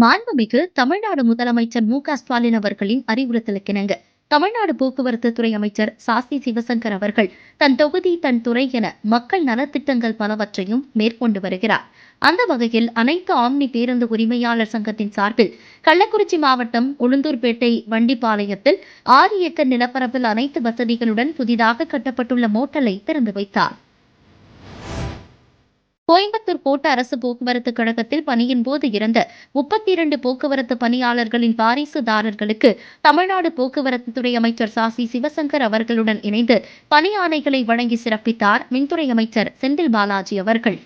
மாண்புமிகு தமிழ்நாடு முதலமைச்சர் மு க ஸ்டாலின் அவர்களின் அறிவுறுத்தலுக்கிணங்க. தமிழ்நாடு போக்குவரத்து துறை அமைச்சர் சாஸ்தி சிவசங்கர் அவர்கள் தன் தொகுதி தன் துறை என மக்கள் நலத்திட்டங்கள் பலவற்றையும் மேற்கொண்டு வருகிறார். அந்த வகையில் அனைத்து ஆம்னி பேருந்து உரிமையாளர் சங்கத்தின் சார்பில் கள்ளக்குறிச்சி மாவட்டம் உளுந்தூர்பேட்டை வண்டிப்பாளையத்தில் ஆறு ஏக்கர் நிலப்பரப்பில் அனைத்து வசதிகளுடன் புதிதாக கட்டப்பட்டுள்ள மோட்டலை திறந்து வைத்தார். கோயம்புத்தூர் கோட்ட அரசு போக்குவரத்து கழகத்தில் பணியின் போது இறந்த முப்பத்தி இரண்டு போக்குவரத்து பணியாளர்களின் வாரிசுதாரர்களுக்கு தமிழ்நாடு போக்குவரத்து துறை அமைச்சர் சாசி சிவசங்கர் அவர்களுடன் இணைந்து பணி ஆணைகளை வழங்கி சிறப்பித்தார் மின்துறை அமைச்சர் செந்தில் பாலாஜி அவர்கள்.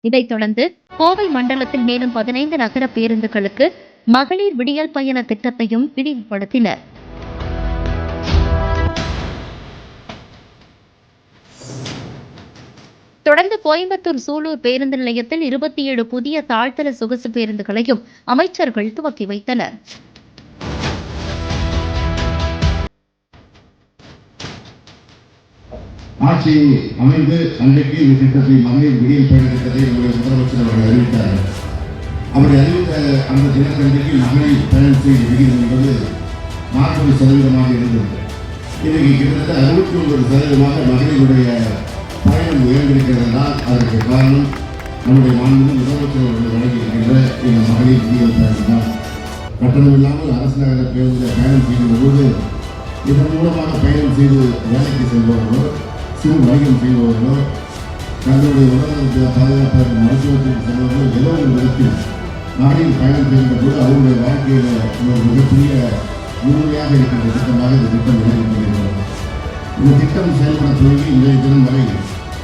இதைத் தொடர்ந்து கோவை மண்டலத்தில் மேலும் பதினைந்து நகர பேருந்துகளுக்கு மகளிர் விடியல் பயண திட்டத்தையும் விரிவுபடுத்தினர். தொடர்ந்து கோயம்புத்தூர் சூலூர் பேருந்து நிலையத்தில் இருபத்தி ஏழு புதிய தாழ்த்தள சொகுசு பேருந்துகளையும் அமைச்சர்கள் துவக்கி வைத்தனர். ஆட்சி அமைந்து அன்றைக்கு இந்த திட்டத்தை மகளிர் விடியல் பயண திட்டத்தை நம்முடைய முதலமைச்சர் அவர்கள் அறிவித்தார்கள். அப்படி அறிவித்த அந்த தினத்தன்றைக்கு மகளிர் பயணம் செய்த விகிதம் என்பது நாற்பது சதவீதமாக இருந்தது. இன்றைக்கு கிட்டத்தட்ட அறுபத்தி ஒன்பது சதவீதமாக மகளிருடைய பயணம் உயர்ந்திருக்கிறது என்றால் அதற்கு காரணம் நம்முடைய மாநில முதலமைச்சர் அவர்கள் வழங்கியிருக்கின்ற இந்த மகளிர் விடியல் பயணம் தான். கட்டணம் இல்லாமல் அரசு நகர பேருந்தில் பயணம் செய்யும் போது இதன் மூலமாக பயணம் செய்து வேலைக்கு செல்பவர்கள் சிறு வணிகம் செய்பவர்களோ தங்களுடைய உடல்நலத்தை பாதுகாப்பாக மருத்துவத்திற்கு செல்வதோ ஏதோ ஒரு விதத்தில் மகளிர் பயணம் செய்கின்ற போது அவருடைய வாழ்க்கையில் ஒரு மிகப்பெரிய முழுமையாக இருக்கின்ற திட்டமாக இந்த திட்டம் விளங்கிக்கொண்டிருக்கிறது இந்த திட்டம் செயல்பட துவங்கி இன்றைய தினம் வரை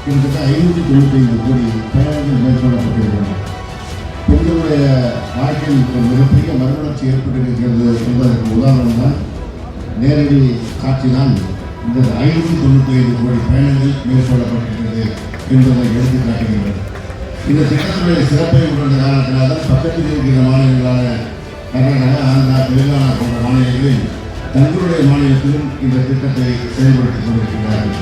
கிட்டத்தட்ட ஐநூற்றி தொண்ணூற்றி ஐந்து கோடி பயணங்கள் மேற்கொள்ளப்பட்டிருக்கிறது. பெண்களுடைய வாழ்க்கையில் ஒரு மிகப்பெரிய மறுமலர்ச்சி ஏற்பட்டிருக்கிறது என்பதற்கு உதாரணம் தான் நேரடி காட்சிதான் இந்த ஐநூற்றி தொண்ணூற்றி ஐந்து கோடி பயணங்கள் மேற்கொள்ளப்பட்டிருக்கிறது என்பதை எடுத்து காட்டுகின்றது இந்த திட்டத்துடைய சிறப்பை உணர்ந்த காரணத்தினால் தான் பக்கத்தில் இருக்கிற மாநிலங்களான கர்நாடகா ஆந்திரா தெலுங்கானா போன்ற மாநிலங்களில் தங்களுடைய மாநிலத்திலும் இந்த திட்டத்தை செயல்படுத்திக் கொண்டிருக்கிறார்கள்.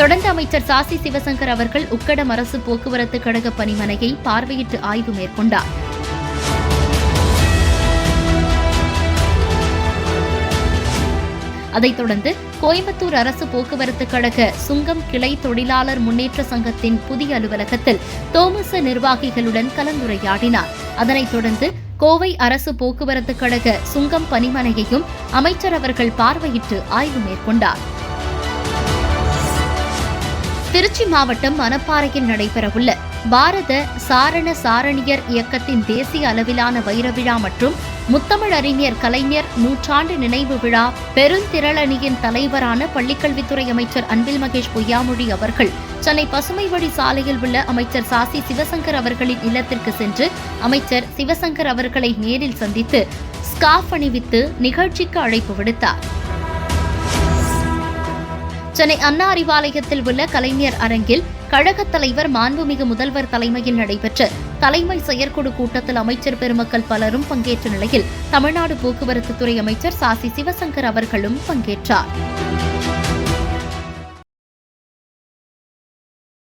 தொடர்ந்து அமைச்சர் சாசி சிவசங்கர் அவர்கள் உக்கடம் அரசு போக்குவரத்து கழக பணிமனையை பார்வையிட்டு ஆய்வு மேற்கொண்டார். அதைத் தொடர்ந்து கோயம்புத்தூர் அரசு போக்குவரத்து கழக சுங்கம் கிளை தொழிலாளர் முன்னேற்ற சங்கத்தின் புதிய அலுவலகத்தில் தோமச நிர்வாகிகளுடன் கலந்துரையாடினார். அதனைத் தொடர்ந்து கோவை அரசு போக்குவரத்து கழக சுங்கம் பணிமனையையும் அமைச்சர் அவர்கள் பார்வையிட்டு ஆய்வு மேற்கொண்டார். திருச்சி மாவட்டம் மணப்பாறையில் நடைபெறவுள்ள பாரத சாரண சாரணியர் இயக்கத்தின் தேசிய அளவிலான வைரவிழா மற்றும் முத்தமிழ் அறிஞர் கலைஞர் நூற்றாண்டு நினைவு விழா பெருந்திரளணியின் தலைவரான பள்ளிக்கல்வித்துறை அமைச்சர் அன்பில் மகேஷ் பொய்யாமொழி அவர்கள் சென்னை பசுமை வழி சாலையில் உள்ள அமைச்சர் சாசி சிவசங்கர் அவர்களின் இல்லத்திற்கு சென்று அமைச்சர் சிவசங்கர் அவர்களை நேரில் சந்தித்து ஸ்காஃப் அணிவித்து நிகழ்ச்சிக்கு அழைப்பு விடுத்தார். சென்னை அண்ணா அறிவாலயத்தில் உள்ள கலைஞர் அரங்கில் கழகத் தலைவர் மாண்புமிகு முதல்வர் தலைமையில் நடைபெற்ற தலைமை செயற்குழு கூட்டத்தில் அமைச்சர் பெருமக்கள் பலரும் பங்கேற்ற நிலையில் தமிழ்நாடு போக்குவரத்து துறை அமைச்சர் சாசி சிவசங்கர் அவர்களும் பங்கேற்றார்.